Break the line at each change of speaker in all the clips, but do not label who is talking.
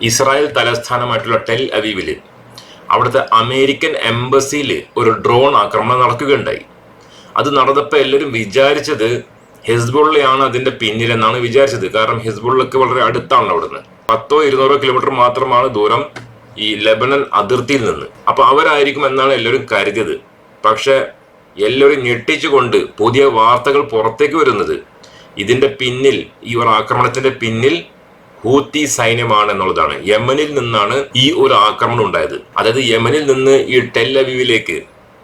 Israel തലസ്ഥാനമായിട്ടുള്ള tell അവീവിൽ അവിടുത്തെ American എംബസിയിൽ ഒരു drone ആക്രമണം നടക്കുകയുണ്ടായി. അത് നടന്നപ്പോൾ എല്ലാവരും വിചാരിച്ചത് ഹിസ്ബുള്ളയാണ് അതിന്റെ പിന്നിലെന്നാണ് വിചാരിച്ചത്. കാരണം ഹിസ്ബുള്ളക്ക് വളരെ അടുത്താണ് അവിടുന്ന്. പത്തോ ഇരുന്നൂറോ കിലോമീറ്റർ മാത്രമാണ് ദൂരം ഈ ലെബനൻ അതിർത്തിയിൽ നിന്ന്. അപ്പൊ അവരായിരിക്കും എന്നാണ് എല്ലാവരും കരുതിയത്. പക്ഷെ എല്ലാവരും ഞെട്ടിച്ചുകൊണ്ട് പുതിയ വാർത്തകൾ പുറത്തേക്ക് വരുന്നത് ഇതിന്റെ പിന്നിൽ ഈ ആക്രമണത്തിന്റെ പിന്നിൽ ഹൂത്തി സൈന്യമാണ് എന്നുള്ളതാണ് യമനിൽ നിന്നാണ് ഈ ഒരു ആക്രമണം ഉണ്ടായത്. അതായത് യമനിൽ നിന്ന് ഈ ടെല്ലവീവിലേക്ക്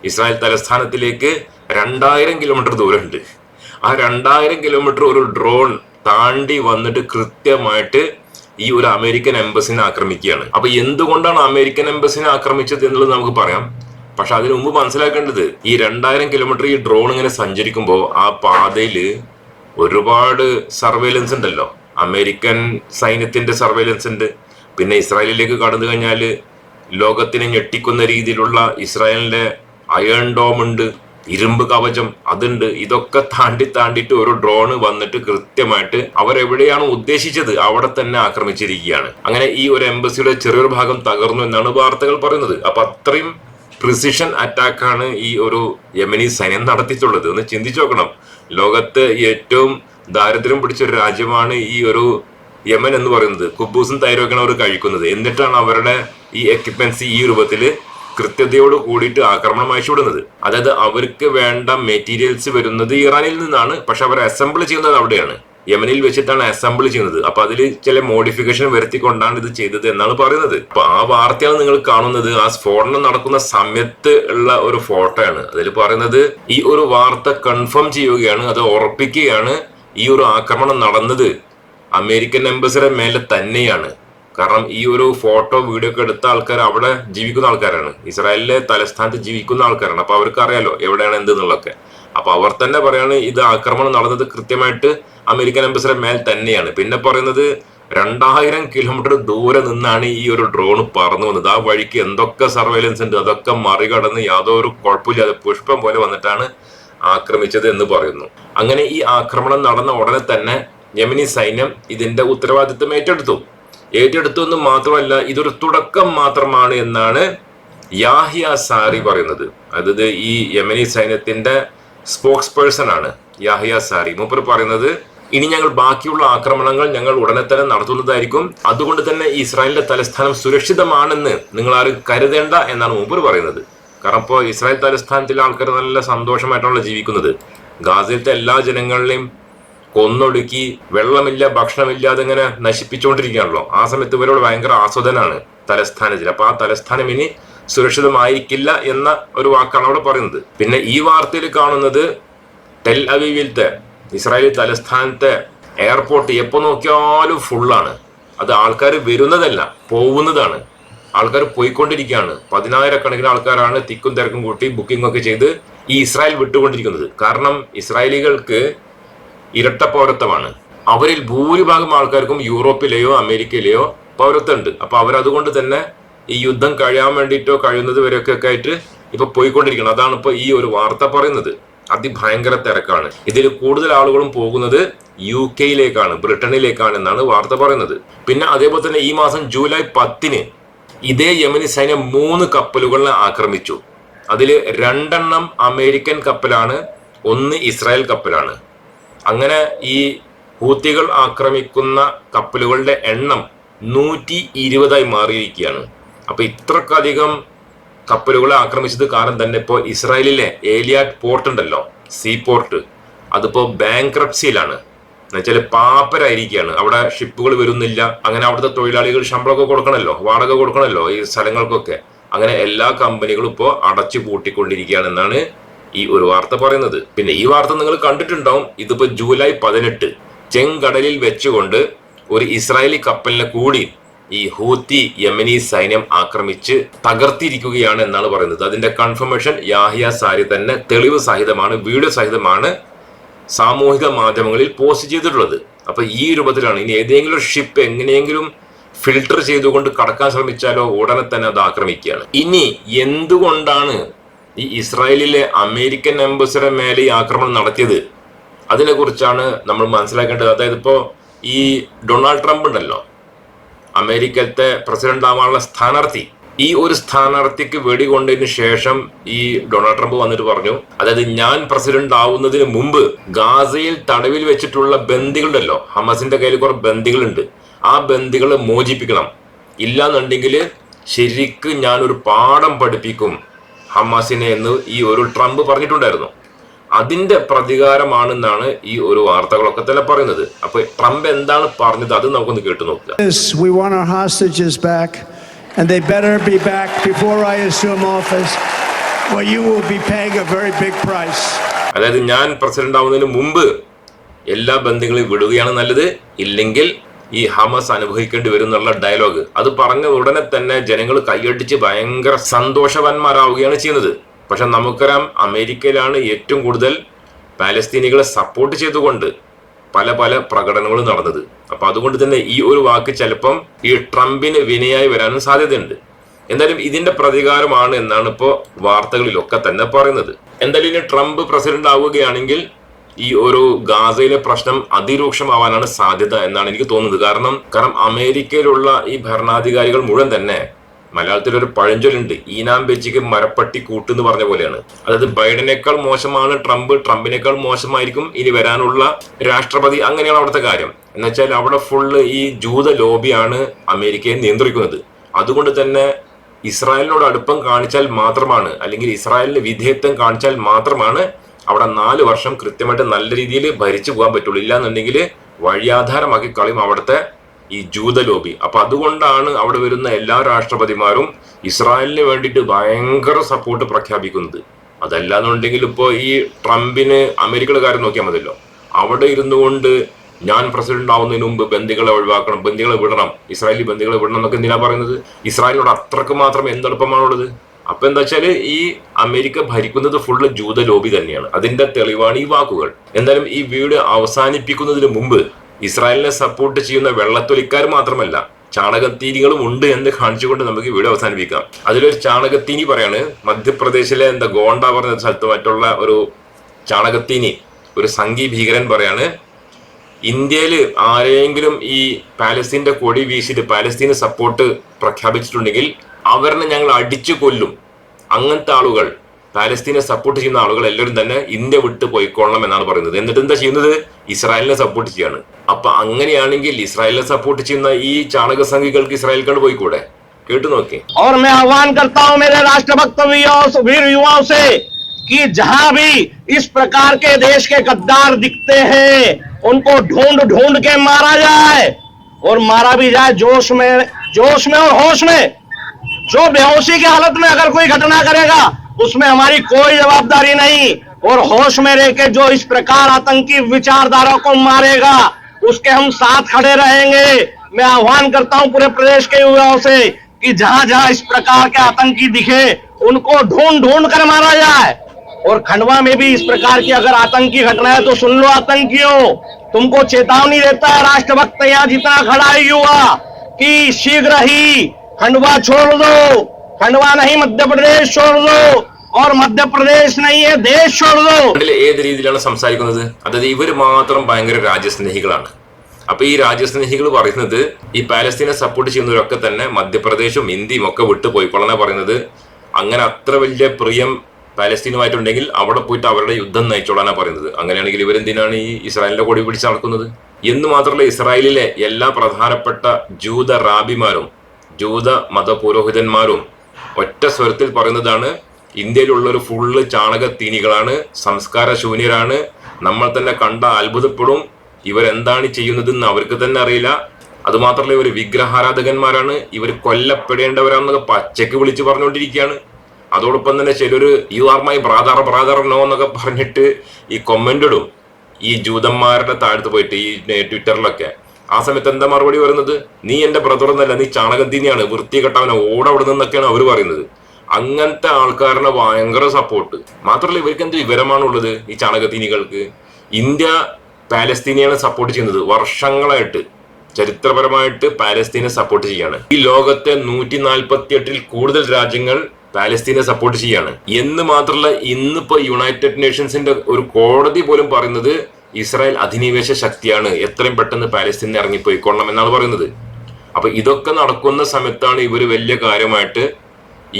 ഇസ്രായേൽ തലസ്ഥാനത്തിലേക്ക് രണ്ടായിരം കിലോമീറ്റർ ദൂരമുണ്ട്. ആ രണ്ടായിരം കിലോമീറ്റർ ഒരു ഡ്രോൺ താണ്ടി വന്നിട്ട് കൃത്യമായിട്ട് ഈ ഒരു അമേരിക്കൻ എംബസിനെ ആക്രമിക്കുകയാണ്. അപ്പൊ എന്തുകൊണ്ടാണ് അമേരിക്കൻ എംബസിനെ ആക്രമിച്ചത് എന്നുള്ളത് നമുക്ക് പറയാം. പക്ഷെ അതിനു മുമ്പ് മനസ്സിലാക്കേണ്ടത് ഈ രണ്ടായിരം കിലോമീറ്റർ ഈ ഡ്രോൺ ഇങ്ങനെ സഞ്ചരിക്കുമ്പോൾ ആ പാതയിൽ ഒരുപാട് സർവേലൻസ് ഉണ്ടല്ലോ. അമേരിക്കൻ സൈന്യത്തിന്റെ സർവൈലൻസ് ഉണ്ട്. പിന്നെ ഇസ്രായേലിലേക്ക് കടന്നു കഴിഞ്ഞാൽ ലോകത്തിനെ ഞെട്ടിക്കുന്ന രീതിയിലുള്ള ഇസ്രായേലിന്റെ അയൺ ഡോം ഉണ്ട് ഇരുമ്പ് കവചം അതുണ്ട്. ഇതൊക്കെ താണ്ടി താണ്ടിയിട്ട് ഒരു ഡ്രോൺ വന്നിട്ട് കൃത്യമായിട്ട് അവരെവിടെയാണ് ഉദ്ദേശിച്ചത്? അവിടെ തന്നെ ആക്രമിച്ചിരിക്കുകയാണ്. അങ്ങനെ ഈ ഒരു എംബസിയുടെ ചെറിയൊരു ഭാഗം തകർന്നു എന്നാണ് വാർത്തകൾ പറയുന്നത്. അപ്പൊ അത്രയും പ്രിസിഷൻ അറ്റാക്കാണ് ഈ ഒരു യമനി സൈന്യം നടത്തിയിട്ടുള്ളത്. ഒന്ന് ചിന്തിച്ചു നോക്കണം. ലോകത്ത് ഏറ്റവും ദാരിദ്ര്യം പിടിച്ച ഒരു രാജ്യമാണ് ഈ ഒരു യമൻ എന്ന് പറയുന്നത്. കുബൂസും തൈരൊക്കെയാണ് അവർ കഴിക്കുന്നത്. എന്നിട്ടാണ് അവരുടെ ഈ എക്യുപ്മെന്റ്സ് ഈ രൂപത്തിൽ കൃത്യതയോട് കൂടിയിട്ട് ആക്രമണം അയച്ചുവിടുന്നത് അതായത് അവർക്ക് വേണ്ട മെറ്റീരിയൽസ് വരുന്നത് ഇറാനിൽ നിന്നാണ്. പക്ഷെ അവർ അസംബിൾ ചെയ്യുന്നത് അവിടെയാണ്. യമനിൽ വെച്ചിട്ടാണ് അസംബിൾ ചെയ്യുന്നത്. അപ്പൊ അതിൽ ചില മോഡിഫിക്കേഷൻ വരുത്തിക്കൊണ്ടാണ് ഇത് ചെയ്തത് എന്നാണ് പറയുന്നത്. അപ്പൊ ആ വാർത്തയാണ് നിങ്ങൾ കാണുന്നത്. ആ സ്ഫോടനം നടക്കുന്ന സമയത്ത് ഉള്ള ഒരു ആണ്. അതിൽ പറയുന്നത് ഈ ഒരു വാർത്ത കൺഫേം ചെയ്യുകയാണ്. അത് ഉറപ്പിക്കുകയാണ്. ഈ ഒരു ആക്രമണം നടന്നത് അമേരിക്കൻ എംബസിയുടെ മേലെ തന്നെയാണ്. കാരണം ഈ ഒരു ഫോട്ടോ വീഡിയോ ഒക്കെ എടുത്ത ആൾക്കാർ അവിടെ ജീവിക്കുന്ന ആൾക്കാരാണ്. ഇസ്രായേലിലെ തലസ്ഥാനത്ത് ജീവിക്കുന്ന ആൾക്കാരാണ്. അപ്പൊ അവർക്ക് അറിയാലോ എവിടെയാണ് എന്ത് എന്നുള്ളതൊക്കെ. അപ്പൊ അവർ തന്നെ പറയാണ് ഇത് ആക്രമണം നടന്നത് കൃത്യമായിട്ട് അമേരിക്കൻ എംബസിയുടെ മേൽ തന്നെയാണ്. പിന്നെ പറയുന്നത് രണ്ടായിരം കിലോമീറ്റർ ദൂരെ നിന്നാണ് ഈ ഒരു ഡ്രോൺ പറന്നു വന്നത്. ആ വഴിക്ക് എന്തൊക്കെ സർവൈലൻസ് ഉണ്ട് അതൊക്കെ മറികടന്ന് യാതൊരു കുഴപ്പമില്ലാതെ പുഷ്പം പോലെ വന്നിട്ടാണ് ആക്രമിച്ചത് എന്ന് പറയുന്നു. അങ്ങനെ ഈ ആക്രമണം നടന്ന ഉടനെ തന്നെ യമനി സൈന്യം ഇതിന്റെ ഉത്തരവാദിത്വം ഏറ്റെടുത്തു. ഏറ്റെടുത്തു എന്ന് മാത്രമല്ല ഇതൊരു തുടക്കം മാത്രമാണ് എന്നാണ് യാഹിയ സാരി പറയുന്നത്. അതായത് ഈ യമനി സൈന്യത്തിന്റെ സ്പോക്സ് പേഴ്സൺ ആണ് യാഹിയ സാരി. മൂപ്പർ പറയുന്നത് ഇനി ഞങ്ങൾ ബാക്കിയുള്ള ആക്രമണങ്ങൾ ഞങ്ങൾ ഉടനെ തന്നെ നടത്തുന്നതായിരിക്കും. അതുകൊണ്ട് തന്നെ ഇസ്രായേലിന്റെ തലസ്ഥാനം സുരക്ഷിതമാണെന്ന് നിങ്ങൾ ആരും കരുതേണ്ട എന്നാണ് മൂപ്പർ പറയുന്നത്. കാരണം ഇപ്പോൾ ഇസ്രായേൽ തലസ്ഥാനത്തിലെ ആൾക്കാർ നല്ല സന്തോഷമായിട്ടാണല്ലോ ജീവിക്കുന്നത്. ഗാസയിലത്തെ എല്ലാ ജനങ്ങളെയും കൊന്നൊടുക്കി വെള്ളമില്ല ഭക്ഷണമില്ലാതെ ഇങ്ങനെ നശിപ്പിച്ചുകൊണ്ടിരിക്കുകയാണല്ലോ. ആ സമയത്ത് ഇവരോട് ഭയങ്കര ആസ്വദനാണ് തലസ്ഥാനത്തിൽ അപ്പൊ ആ തലസ്ഥാനം ഇനി സുരക്ഷിതമായിരിക്കില്ല എന്ന ഒരു വാക്കാണ് അവിടെ പറയുന്നത്. പിന്നെ ഈ വാർത്തയിൽ കാണുന്നത് ടെൽ അവീവിലത്തെ ഇസ്രായേലി തലസ്ഥാനത്തെ എയർപോർട്ട് എപ്പോ നോക്കിയാലും ഫുള്ളാണ് അത് ആൾക്കാർ വരുന്നതല്ല പോകുന്നതാണ് ആൾക്കാർ പോയിക്കൊണ്ടിരിക്കുകയാണ്. പതിനായിരക്കണക്കിന് ആൾക്കാരാണ് തിക്കും തിരക്കും കൂട്ടി ബുക്കിംഗ് ഒക്കെ ചെയ്ത് ഈ ഇസ്രായേൽ വിട്ടുകൊണ്ടിരിക്കുന്നത്. കാരണം ഇസ്രായേലികൾക്ക് ഇരട്ട പൗരത്വമാണ് അവരിൽ ഭൂരിഭാഗം ആൾക്കാർക്കും യൂറോപ്പിലെയോ അമേരിക്കയിലെയോ പൗരത്വമുണ്ട്. അപ്പൊ അവരതുകൊണ്ട് തന്നെ ഈ യുദ്ധം കഴിയാൻ വേണ്ടിയിട്ടോ കഴിയുന്നത് വരെയൊക്കെ ആയിട്ട് ഇപ്പൊ പോയിക്കൊണ്ടിരിക്കണം അതാണ് ഇപ്പൊ ഈ ഒരു വാർത്ത പറയുന്നത്. അതിഭയങ്കര തിരക്കാണ്. ഇതിൽ കൂടുതൽ ആളുകളും പോകുന്നത് യു കെയിലേക്കാണ് ബ്രിട്ടനിലേക്കാണ് എന്നാണ് വാർത്ത പറയുന്നത്. പിന്നെ അതേപോലെ തന്നെ ഈ മാസം ജൂലൈ പത്തിന് ഇതേ യമനി സൈന്യം മൂന്ന് കപ്പലുകളെ ആക്രമിച്ചു. അതിൽ രണ്ടെണ്ണം അമേരിക്കൻ കപ്പലാണ് ഒന്ന് ഇസ്രായേൽ കപ്പലാണ്. അങ്ങനെ ഈ ഹൂത്തികൾ ആക്രമിക്കുന്ന കപ്പലുകളുടെ എണ്ണം നൂറ്റി ഇരുപതായി മാറിയിരിക്കുകയാണ്. അപ്പൊ ഇത്രക്കധികം കപ്പലുകളെ ആക്രമിച്ചത് കാരണം തന്നെ ഇപ്പോൾ ഇസ്രായേലിലെ ഏലിയാറ്റ് പോർട്ട് ഉണ്ടല്ലോ സീ പോർട്ട്. അതിപ്പോ ബാങ്ക്രപ്സിയിലാണ്. എന്നുവെച്ചാൽ പാപ്പരായിരിക്കുകയാണ്. അവിടെ ഷിപ്പുകൾ വരുന്നില്ല. അങ്ങനെ അവിടുത്തെ തൊഴിലാളികൾ ശമ്പളമൊക്കെ കൊടുക്കണമല്ലോ വാടക കൊടുക്കണമല്ലോ ഈ സ്ഥലങ്ങൾക്കൊക്കെ. അങ്ങനെ എല്ലാ കമ്പനികളും ഇപ്പോൾ അടച്ചു പൂട്ടിക്കൊണ്ടിരിക്കുകയാണ് എന്നാണ് ഈ ഒരു വാർത്ത പറയുന്നത്. പിന്നെ ഈ വാർത്ത നിങ്ങൾ കണ്ടിട്ടുണ്ടാവും. ഇതിപ്പോൾ ജൂലൈ പതിനെട്ട് ചെങ്കടലിൽ വെച്ചുകൊണ്ട് ഒരു ഇസ്രായേലി കപ്പലിനെ കൂടി ഈ ഹൂത്തി യമനി സൈന്യം ആക്രമിച്ച് തകർത്തിരിക്കുകയാണ് എന്നാണ് പറയുന്നത്. അതിന്റെ കൺഫർമേഷൻ യാഹിയ സാരി തന്നെ തെളിവ് സഹിതമാണ് വീഡിയോ സഹിതമാണ് സാമൂഹിക മാധ്യമങ്ങളിൽ പോസ്റ്റ് ചെയ്തിട്ടുള്ളത്. അപ്പൊ ഈ രൂപത്തിലാണ്. ഇനി ഏതെങ്കിലും ഷിപ്പ് എങ്ങനെയെങ്കിലും ഫിൽട്ടർ ചെയ്തുകൊണ്ട് കടക്കാൻ ശ്രമിച്ചാലോ ഉടനെ തന്നെ അത് ആക്രമിക്കുകയാണ്. ഇനി എന്തുകൊണ്ടാണ് ഈ ഇസ്രായേലിലെ അമേരിക്കൻ എംബസിയുടെ മേലെ ഈ ആക്രമണം നടത്തിയത്? അതിനെ കുറിച്ചാണ് നമ്മൾ മനസ്സിലാക്കേണ്ടത്. അതായത് ഇപ്പോ ഈ ഡൊണാൾഡ് ട്രംപ് ഉണ്ടല്ലോ. അമേരിക്കത്തെ പ്രസിഡന്റ് ആവാനുള്ള സ്ഥാനാർത്ഥി. ഈ ഒരു സ്ഥാനാർത്ഥിക്ക് വെടികൊണ്ടതിന് ശേഷം ഈ ഡൊണാൾഡ് ട്രംപ് വന്നിട്ട് പറഞ്ഞു. അതായത് ഞാൻ പ്രസിഡന്റ് ആവുന്നതിന് മുമ്പ് ഗാസയിൽ തടവിൽ വെച്ചിട്ടുള്ള ബന്ദികളുണ്ടല്ലോ. ഹമസിന്റെ കയ്യിൽ കുറെ ബന്ദികളുണ്ട്. ആ ബന്ദികളെ മോചിപ്പിക്കണം. ഇല്ലാന്നുണ്ടെങ്കിൽ ശരിക്ക് ഞാൻ ഒരു പാഠം പഠിപ്പിക്കും ഹമാസിനെ എന്ന് ഈ ഒരു ട്രംപ് പറഞ്ഞിട്ടുണ്ടായിരുന്നു. അതിന്റെ പ്രതികാരമാണെന്നാണ് ഈ ഒരു വാർത്തകളൊക്കെ തന്നെ പറയുന്നത്. അപ്പൊ ട്രംപ് എന്താണ് പറഞ്ഞത് അത് നമുക്കൊന്ന് കേട്ടു നോക്കുക.
And they better be back before I assume office, or you will be paying a very big price.
അതായത് ഞാൻ പ്രസിഡന്റ് ആവുന്നതിന് മുമ്പ് എല്ലാ ബന്ധങ്ങളെയും വിടുകയാണ് നല്ലത്. ഇല്ലെങ്കിൽ ഈ ഹമസ് അനുഭവിക്കേണ്ടി വരും എന്നുള്ള ഡയലോഗ് അത് പറഞ്ഞ ഉടനെ തന്നെ ജനങ്ങൾ കൈയടിച്ച് ഭയങ്കര സന്തോഷവാന്മാരാവുകയാണ് ചെയ്യുന്നത്. പക്ഷെ നമുക്കറിയാം അമേരിക്കയിലാണ് ഏറ്റവും കൂടുതൽ പാലസ്തീനികളെ സപ്പോർട്ട് ചെയ്തുകൊണ്ട് പല പല പ്രകടനങ്ങളും നടന്നത്. അപ്പൊ അതുകൊണ്ട് തന്നെ ഈ ഒരു വാക്ക് ചിലപ്പം ഈ ട്രംപിന് വിനയായി വരാനും സാധ്യതയുണ്ട്. എന്തായാലും ഇതിന്റെ പ്രതികാരമാണ് എന്നാണ് ഇപ്പോ വാർത്തകളിലൊക്കെ തന്നെ പറയുന്നത്. എന്തായാലും ഇനി ട്രംപ് പ്രസിഡന്റ് ആവുകയാണെങ്കിൽ ഈ ഒരു ഗാസയിലെ പ്രശ്നം അതിരൂക്ഷമാവാനാണ് സാധ്യത എന്നാണ് എനിക്ക് തോന്നുന്നത്. കാരണം കാരണം അമേരിക്കയിലുള്ള ഈ ഭരണാധികാരികൾ മുഴുവൻ തന്നെ മലയാളത്തിൽ ഒരു പഴഞ്ചൊല്ലുണ്ട്. ഈനാം ബെച്ചിക്ക് മരപ്പട്ടി കൂട്ടെന്ന് പറഞ്ഞ പോലെയാണ്. അതായത് ബൈഡനേക്കാൾ മോശമാണ് ട്രംപ് ട്രംപിനേക്കാൾ മോശമായിരിക്കും ഇനി വരാനുള്ള രാഷ്ട്രപതി. അങ്ങനെയാണ് അവിടുത്തെ കാര്യം. എന്നുവെച്ചാൽ അവിടെ ഫുള്ള് ഈ ജൂത ലോബിയാണ് അമേരിക്കയെ നിയന്ത്രിക്കുന്നത്. അതുകൊണ്ട് തന്നെ ഇസ്രായേലിനോട് അടുപ്പം കാണിച്ചാൽ മാത്രമാണ് അല്ലെങ്കിൽ ഇസ്രായേലിന് വിധേയത്വം കാണിച്ചാൽ മാത്രമാണ് അവിടെ നാല് വർഷം കൃത്യമായിട്ട് നല്ല രീതിയിൽ ഭരിച്ചു പോകാൻ പറ്റുള്ളൂ. ഇല്ലാന്നുണ്ടെങ്കിൽ വഴിയാധാരമാക്കി കളയും അവിടുത്തെ ഈ ജൂത ലോബി. അപ്പൊ അതുകൊണ്ടാണ് അവിടെ വരുന്ന എല്ലാ രാഷ്ട്രപതിമാരും ഇസ്രായേലിന് വേണ്ടിയിട്ട് ഭയങ്കര സപ്പോർട്ട് പ്രഖ്യാപിക്കുന്നത്. അതല്ലാന്നുണ്ടെങ്കിൽ ഇപ്പോൾ ഈ ട്രംപിന് അമേരിക്കയുടെ കാര്യം നോക്കിയാൽ മതിയല്ലോ. അവിടെ ഇരുന്നു കൊണ്ട് ഞാൻ പ്രസിഡന്റ് ആവുന്നതിന് മുമ്പ് ബന്ദികളെ ഒഴിവാക്കണം ബന്ദികളെ വിടണം. ഇസ്രായേലി ബന്ദികളെ വിടണം എന്നൊക്കെ എന്തിനാ പറയുന്നത്? ഇസ്രായേലിനോട് അത്രയ്ക്ക് മാത്രം എന്തെളുപ്പമാണുള്ളത്? അപ്പൊ എന്താ വെച്ചാൽ ഈ അമേരിക്ക ഭരിക്കുന്നത് ഫുള്ള് ജൂത ലോബി തന്നെയാണ്. അതിന്റെ തെളിവാണ് ഈ വാക്കുകൾ. എന്തായാലും ഈ വീഡിയോ അവസാനിപ്പിക്കുന്നതിന് മുമ്പ് ഇസ്രായേലിനെ സപ്പോർട്ട് ചെയ്യുന്ന വെള്ളത്തൊലിക്കാർ മാത്രമല്ല ചാണകത്തീനികളും ഉണ്ട് എന്ന് കാണിച്ചുകൊണ്ട് നമുക്ക് വീഡിയോ അവസാനിപ്പിക്കാം. അതിലൊരു ചാണകത്തീനി പറയാണ് മധ്യപ്രദേശിലെ എന്താ ഗോണ്ട പറഞ്ഞ സ്ഥലത്ത് മറ്റുള്ള ഒരു ചാണകത്തീനി ഒരു സംഘി ഭീകരൻ പറയാണ് ഇന്ത്യയിൽ ആരെങ്കിലും ഈ പാലസ്തീന്റെ കൊടി വീശിയിട്ട് പാലസ്തീന് സപ്പോർട്ട് പ്രഖ്യാപിച്ചിട്ടുണ്ടെങ്കിൽ അവരെ ഞങ്ങൾ അടിച്ചു കൊല്ലും അങ്ങനത്തെ ആളുകൾ പാലസ്തീനെ സപ്പോർട്ട് ചെയ്യുന്ന ആളുകൾ എല്ലാവരും തന്നെ ഇന്ത്യ വിട്ട് പോയിക്കൊള്ളണം എന്നാണ് പറയുന്നത് എന്നിട്ട് എന്താ ചെയ്യുന്നത് ഇസ്രായേലിനെ സപ്പോർട്ട് ചെയ്യാണ് അപ്പൊ അങ്ങനെയാണെങ്കിൽ ഇസ്രായേലിനെ സപ്പോർട്ട് ചെയ്യുന്ന ഈ ചാണക സംഘികൾക്ക് ഇസ്രായേൽ കണ്ട് പോയിക്കൂടെ കേട്ടു നോക്കി
और मैं आह्वान करता हूं मेरे राष्ट्रभक्त वीरों- वीर युवाओं से कि जहां भी इस प्रकार के देश के गद्दार दिखते हैं उनको ढूंढ ढूंढ के मारा जाए और मारा भी जाए जोश में जोश में और होश में। जो बेहोशी की हालत में अगर कोई घटना करेगा, उसमें हमारी कोई जवाबदारी नहीं। और होश में रह के जो इस प्रकार आतंकी विचारधारा को मारेगा, उसके हम साथ खड़े रहेंगे। मैं आह्वान करता हूँ पूरे प्रदेश के युवाओं से कि जहाँ जहाँ इस प्रकार के आतंकी दिखे, उनको ढूंढ ढूंढ कर मारा जाए। और खंडवा में भी इस प्रकार की अगर आतंकी घटना है तो सुन लो आतंकियों तुमको चेतावनी देता है राष्ट्रभक्त यहाँ जितना खड़ा है युवा कि शीघ्र ही खंडवा छोड़ दो खंडवा नहीं मध्य प्रदेश छोड़ दो और मध्य प्रदेश नहीं है देश छोड़ दो
ഇതിൽ ഏത് രീതിയിലാണ് സംസാരിക്കുന്നത് അതായത് ഇവർ മാത്രം ഭയങ്കര രാജ്യസ്നേഹികളാണ് അപ്പൊ ഈ രാജ്യസ്നേഹികൾ പറയുന്നത് ഈ പാലസ്തീനെ സപ്പോർട്ട് ചെയ്യുന്നവരൊക്കെ തന്നെ മധ്യപ്രദേശും ഇന്ത്യയും ഒക്കെ വിട്ടു പോയിക്കൊള്ളാനാ പറയുന്നത് അങ്ങനെ അത്ര വലിയ പ്രിയം പാലസ്തീനുമായിട്ടുണ്ടെങ്കിൽ അവിടെ പോയിട്ട് അവരുടെ യുദ്ധം നയിച്ചോളാനാ പറയുന്നത്. അങ്ങനെയാണെങ്കിൽ ഇവരെന്തിനാണ് ഈ ഇസ്രായേലിന്റെ കൊടി പിടിച്ച് നടക്കുന്നത്? എന്ന് മാത്രമല്ല ഇസ്രായേലിലെ എല്ലാ പ്രധാനപ്പെട്ട ജൂത റാബിമാരും ജൂത മതപുരോഹിതന്മാരും ഒറ്റ സ്വരത്തിൽ പറയുന്നതാണ് ഇന്ത്യയിലുള്ള ഒരു ഫുള്ള് ചാണകത്തീനികളാണ് സംസ്കാര ശൂന്യരാണ് നമ്മൾ തന്നെ കണ്ട അത്ഭുതപ്പെടും ഇവരെന്താണ് ചെയ്യുന്നതെന്ന് അവർക്ക് തന്നെ അറിയില്ല. അതുമാത്രമല്ല ഇവർ വിഗ്രഹാരാധകന്മാരാണ് ഇവർ കൊല്ലപ്പെടേണ്ടവരാണെന്നൊക്കെ പച്ചയ്ക്ക് വിളിച്ചു പറഞ്ഞുകൊണ്ടിരിക്കുകയാണ്. അതോടൊപ്പം തന്നെ ചിലർ you are my brother brother no എന്നൊക്കെ പറഞ്ഞിട്ട് ഈ കൊമന്റ് ഇടും. ഈ ജൂതന്മാരുടെ താഴത്ത് പോയിട്ട് ഈ ട്വിറ്ററിലൊക്കെ ആ സമയത്ത് എന്താ മറുപടി വരുന്നത് നീ എന്റെ ബ്രദർ എന്നല്ല നീ ചാണകത്തിനെയാണ് വൃത്തികെട്ടവനെ ഓടവിടെ നിന്നൊക്കെയാണ് അവർ പറയുന്നത്. അങ്ങനത്തെ ആൾക്കാരുടെ ഭയങ്കര സപ്പോർട്ട് മാത്രമല്ല ഇവർക്ക് എന്ത് വിവരമാണുള്ളത് ഈ ചാണകത്തിനികൾക്ക്? ഇന്ത്യ പാലസ്തീനെയാണ് സപ്പോർട്ട് ചെയ്യുന്നത് വർഷങ്ങളായിട്ട്. ചരിത്രപരമായിട്ട് പാലസ്തീനെ സപ്പോർട്ട് ചെയ്യാണ്. ഈ ലോകത്തെ നൂറ്റി നാൽപ്പത്തി എട്ടിൽ കൂടുതൽ രാജ്യങ്ങൾ പാലസ്തീനെ സപ്പോർട്ട് ചെയ്യാണ്. എന്ന് മാത്രമല്ല ഇന്നിപ്പോ യുണൈറ്റഡ് നേഷൻസിന്റെ ഒരു കോടതി പോലും പറയുന്നത് ഇസ്രായേൽ അധിനിവേശ ശക്തിയാണ്. എത്രയും പെട്ടെന്ന് പാലസ്തീനെ ഇറങ്ങിപ്പോയിക്കൊള്ളണം എന്നാണ് പറയുന്നത്. അപ്പൊ ഇതൊക്കെ നടക്കുന്ന സമയത്താണ് ഇവർ വലിയ കാര്യമായിട്ട്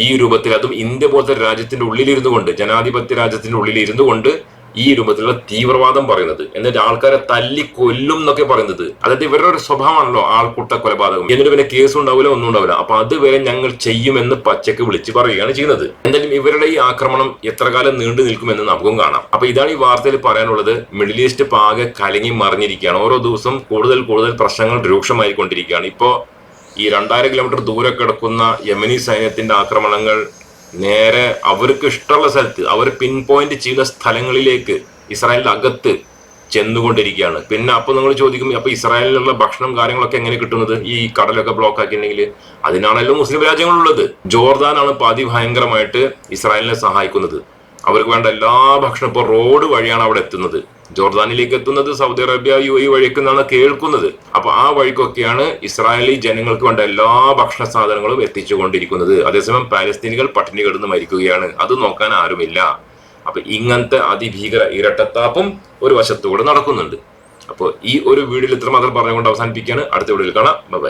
ഈ രൂപത്തിൽ അതും ഇന്ത്യ പോലത്തെ രാജ്യത്തിന്റെ ഉള്ളിലിരുന്നു കൊണ്ട് ജനാധിപത്യ രാജ്യത്തിന്റെ ഉള്ളിലിരുന്നു കൊണ്ട് ഈ രൂപത്തിലുള്ള തീവ്രവാദം പറയുന്നത്. എന്നിട്ട് ആൾക്കാരെ തല്ലി കൊല്ലും എന്നൊക്കെ പറയുന്നത്. അതായത് ഇവരുടെ ഒരു സ്വഭാവമാണല്ലോ ആൾക്കൂട്ട കൊലപാതകം. എന്നിട്ട് പിന്നെ കേസ് ഉണ്ടാവില്ല ഒന്നും ഉണ്ടാവില്ല. അപ്പൊ അതുവരെ ഞങ്ങൾ ചെയ്യുമെന്ന് പച്ചക്ക് വിളിച്ച് പറയുകയാണ് ചെയ്യുന്നത്. എന്തായാലും ഇവരുടെ ഈ ആക്രമണം എത്ര കാലം നീണ്ടു നിൽക്കുമെന്ന് നമുക്കും കാണാം. അപ്പൊ ഇതാണ് ഈ വാർത്തയിൽ പറയാനുള്ളത്. മിഡിൽ ഈസ്റ്റ് പാകെ കലങ്ങി മറിഞ്ഞിരിക്കുകയാണ്. ഓരോ ദിവസം കൂടുതൽ കൂടുതൽ പ്രശ്നങ്ങൾ രൂക്ഷമായിക്കൊണ്ടിരിക്കുകയാണ്. ഇപ്പോ ഈ രണ്ടായിരം കിലോമീറ്റർ ദൂരെ കിടക്കുന്ന യമനി സൈന്യത്തിന്റെ ആക്രമണങ്ങൾ നേരെ അവർക്ക് ഇഷ്ടമുള്ള സ്ഥലത്ത് അവർ പിൻ പോയിന്റ് ചെയ്ത സ്ഥലങ്ങളിലേക്ക് ഇസ്രായേലിന്റെ അകത്ത് ചെന്നുകൊണ്ടിരിക്കുകയാണ്. പിന്നെ അപ്പൊ നിങ്ങൾ ചോദിക്കും അപ്പൊ ഇസ്രായേലിലുള്ള ഭക്ഷണം കാര്യങ്ങളൊക്കെ എങ്ങനെ കിട്ടുന്നത്? ഈ കടലൊക്കെ ബ്ലോക്ക് ആക്കിയിട്ടുണ്ടെങ്കിൽ അതിനാണല്ലോ മുസ്ലിം രാജ്യങ്ങളുള്ളത്. ജോർദാനാണ് ഇപ്പൊ അതിഭയങ്കരമായിട്ട് ഇസ്രായേലിനെ സഹായിക്കുന്നത്. അവർക്ക് വേണ്ട എല്ലാ ഭക്ഷണം ഇപ്പോൾ റോഡ് വഴിയാണ് അവിടെ എത്തുന്നത്. ജോർദാനിലേക്ക് എത്തുന്നത് സൗദി അറേബ്യ യു എ വഴിക്ക് എന്നാണ് കേൾക്കുന്നത്. അപ്പൊ ആ വഴിക്കൊക്കെയാണ് ഇസ്രായേലി ജനങ്ങൾക്ക് വേണ്ട എല്ലാ ഭക്ഷണ സാധനങ്ങളും എത്തിച്ചുകൊണ്ടിരിക്കുന്നത്. അതേസമയം പാലസ്തീനികൾ പട്ടിണി കിടന്ന് മരിക്കുകയാണ്. അത് നോക്കാൻ ആരുമില്ല. അപ്പൊ ഇങ്ങനത്തെ അതിഭീകര ഇരട്ടത്താപ്പും ഒരു വശത്തുകൂടെ നടക്കുന്നുണ്ട്. അപ്പോൾ ഈ ഒരു വീഡിയോയിൽ ഇത്രമാത്രം പറഞ്ഞുകൊണ്ട് അവസാനിപ്പിക്കുകയാണ്. അടുത്ത വീഡിയോയിൽ കാണാം. ബൈ